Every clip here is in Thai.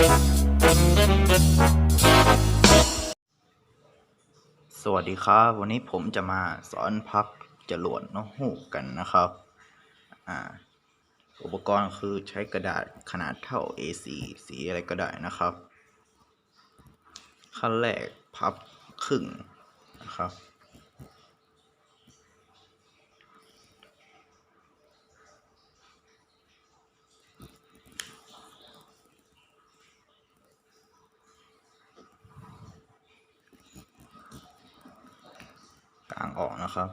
สวัสดีครับ วันนี้ผมจะมาสอนพับจรวดนกฮูกกันนะครับ อ่า อุปกรณ์คือใช้กระดาษขนาดเท่า A4 สีอะไรก็ได้นะครับ ขั้นแรกพับครึ่งนะครับางออกนะครับ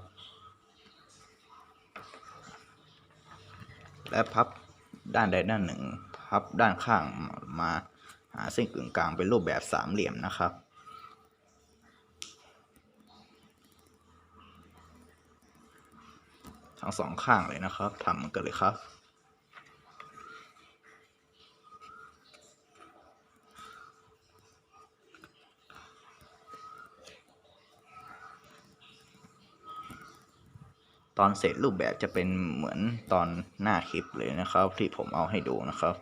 และพับด้านใดด้านหนึ่ง พับด้านข้างมาหาเส้นกึ่งกลางเป็นรูปแบบสามเหลี่ยมนะครับ ทั้งสองข้างเลยนะครับทำกันเลยครับ ตอนเสร็จรูปแบบจะเป็นเหมือนตอนหน้าคลิปเลยนะครับ ที่ผมเอาให้ดูนะครับ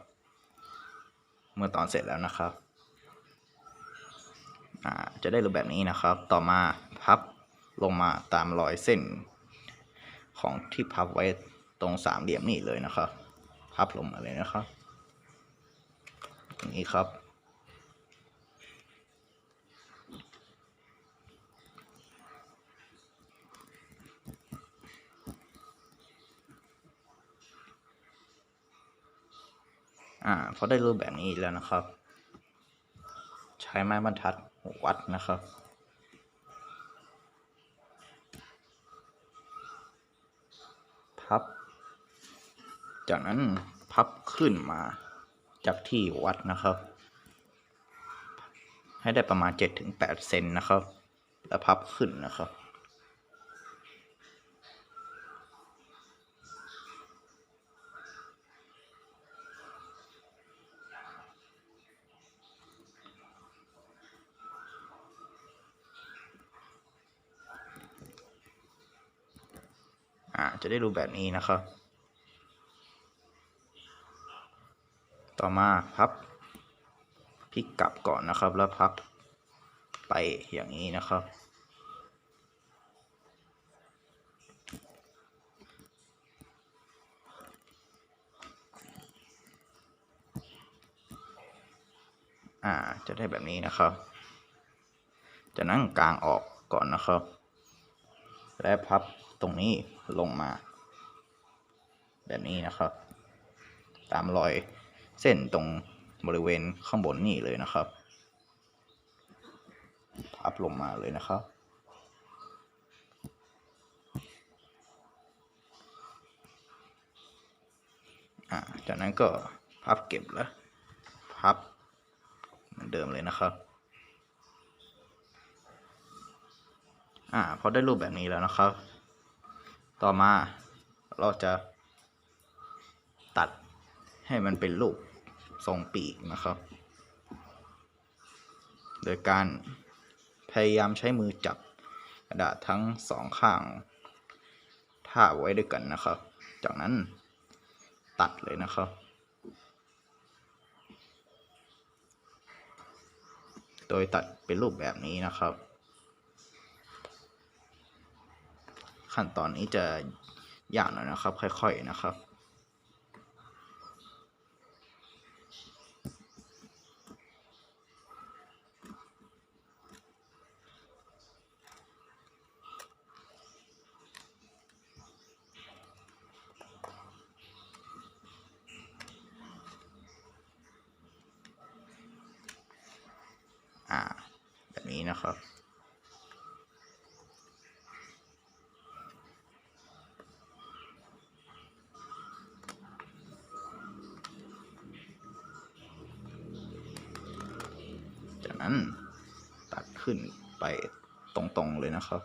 เมื่อตอนเสร็จแล้วนะครับจะได้รูปแบบนี้นะครับ ต่อมาพับลงมาตามรอยเส้น ของที่พับไว้ตรงสามเหลี่ยมนี่เลยนะครับ พับลงมาเลยนะครับอย่างนี้ครับ อ่าเพอได้รูปแบบนี้แล้วนะครับ ใช้ไม้บรรทัดวัดนะครับพับ จากนั้นพับขึ้นมาจากที่วัดนะครับ ให้ได้ประมาณ 7-8 เซนนะครับ แล้วพับขึ้นนะครับาจะได้รูปแบบนี้นะครับ ต่อมาพับพลิกกลับก่อนนะครับ แล้วพับไปอย่างนี้นะครับ อ่า จะได้แบบนี้นะครับจากนั้นกลางออกก่อนนะครับ และพับ ตรงนี้ลงมา แบบนี้นะครับ ตามรอยเส้นตรงบริเวณข้างบนนี่เลยนะครับพับลงมาเลยนะครับอ่าจากนั้นก็พับเก็บแล้ว พับเหมือนเดิมเลยนะครับอ่าพอได้รูปแบบนี้แล้วนะครับ ต่อมาเราจะตัดให้มันเป็นรูปทรงปีกนะครับ โดยการพยายามใช้มือจับกระดาษทั้งสองข้างท่าไว้ด้วยกันนะครับ จากนั้นตัดเลยนะครับ โดยตัดเป็นรูปแบบนี้นะครับ ขั้นตอนนี้จะยากหน่อยนะครับ ค่อย ๆนะครับอ่าแบบนี้นะครับ ขึ้นไปตรงๆเลยนะครับ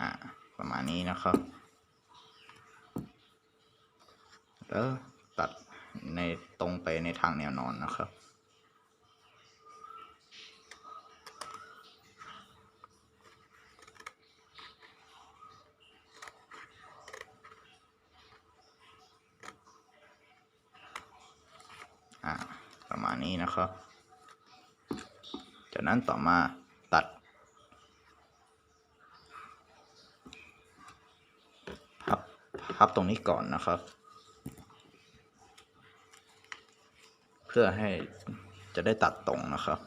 อ่า ประมาณนี้นะครับ แล้วตัดในตรงไปในทางแนวนอนนะครับ ประมาณนี้นะครับ จากนั้นต่อมาตัด พับพับตรงนี้ก่อนนะครับ เพื่อให้จะได้ตัดตรงนะครับ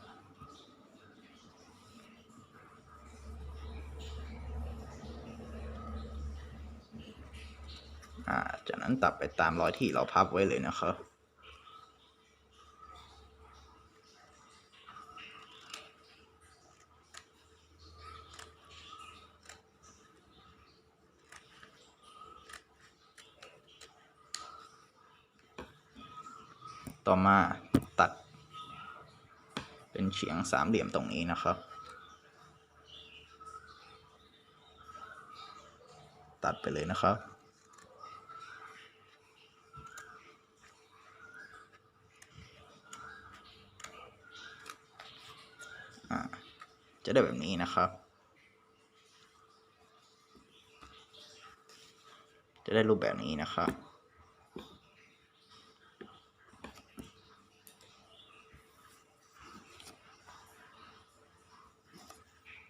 จากนั้นตัดไปตามรอยที่เราพับไว้เลยนะครับ ต่อมาตัด เป็นเฉียงสามเหลี่ยมตรงนี้นะครับ ตัดไปเลยนะครับ จะได้แบบนี้นะครับ จะได้รูปแบบนี้นะครับ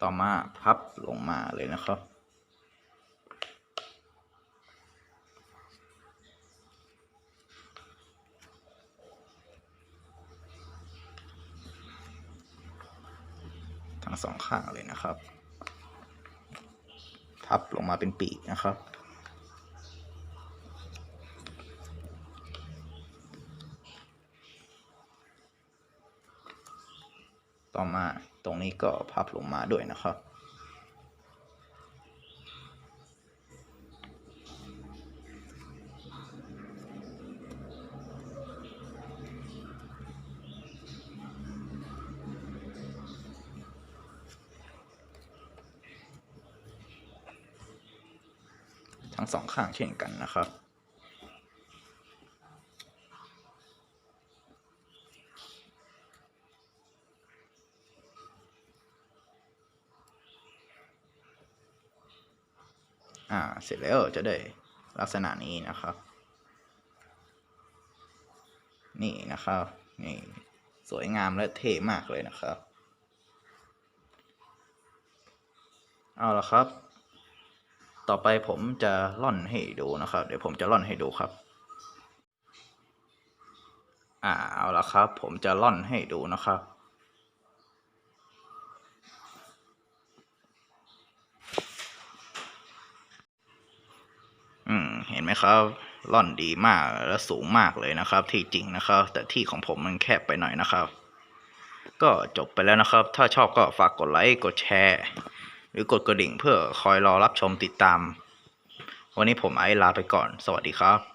ต่อมาพับลงมาเลยนะครับ ทั้งสองข้างเลยนะครับ พับลงมาเป็นปีกนะครับต่อมา ตรงนี้ก็พับลงมาด้วยนะครับ ทั้งสองข้างเช่นกันนะครับ อ่า เสร็จแล้วจะได้ลักษณะนี้นะครับ นี่นะครับ นี่ สวยงามและเท่มากเลยนะครับ เอาละครับ ต่อไปผมจะล่อนให้ดูนะครับ เดี๋ยวผมจะล่อนให้ดูครับ อ่า เอาละครับ ผมจะล่อนให้ดูนะครับ อืม เห็นไหมครับล่อนดีมากและสูงมากเลยนะครับ ที่จริงนะครับ แต่ที่ของผมมันแคบไปหน่อยนะครับ ก็จบไปแล้วนะครับ ถ้าชอบก็ฝากกดไลค์กดแชร์ หรือกดกระดิ่งเพื่อคอยรอรับชมติดตาม วันนี้ผมไอลาไปก่อน สวัสดีครับ